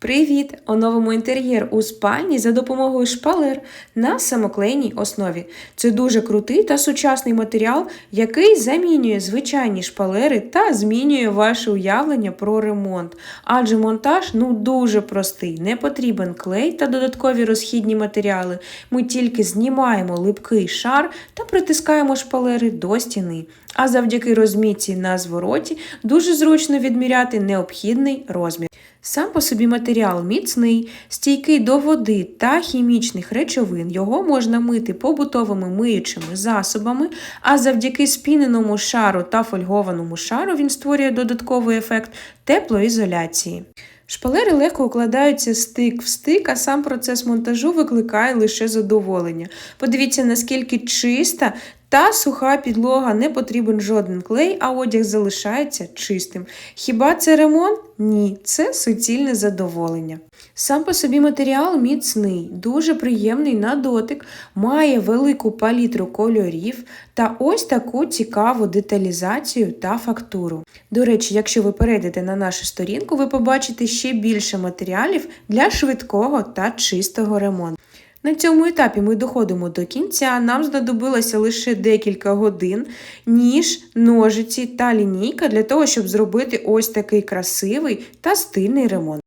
Привіт! Оновимо інтер'єр у спальні за допомогою шпалер на самоклейній основі. Це дуже крутий та сучасний матеріал, який замінює звичайні шпалери та змінює ваше уявлення про ремонт. Адже монтаж ну дуже простий, не потрібен клей та додаткові розхідні матеріали. Ми тільки знімаємо липкий шар та притискаємо шпалери до стіни. А завдяки розмітці на звороті дуже зручно відміряти необхідний розмір. Сам по собі матеріал міцний, стійкий до води та хімічних речовин. Його можна мити побутовими миючими засобами, а завдяки спіненому шару та фольгованому шару він створює додатковий ефект теплоізоляції. Шпалери легко укладаються стик в стик, а сам процес монтажу викликає лише задоволення. Подивіться, наскільки чиста та суха підлога, не потрібен жоден клей, а одяг залишається чистим. Хіба це ремонт? Ні, це суцільне задоволення. Сам по собі матеріал міцний, дуже приємний на дотик, має велику палітру кольорів та ось таку цікаву деталізацію та фактуру. До речі, якщо ви перейдете на нашу сторінку, ви побачите ще більше матеріалів для швидкого та чистого ремонту. На цьому етапі ми доходимо до кінця. Нам знадобилося лише декілька годин, ніж, ножиці та лінійка для того, щоб зробити ось такий красивий та стильний ремонт.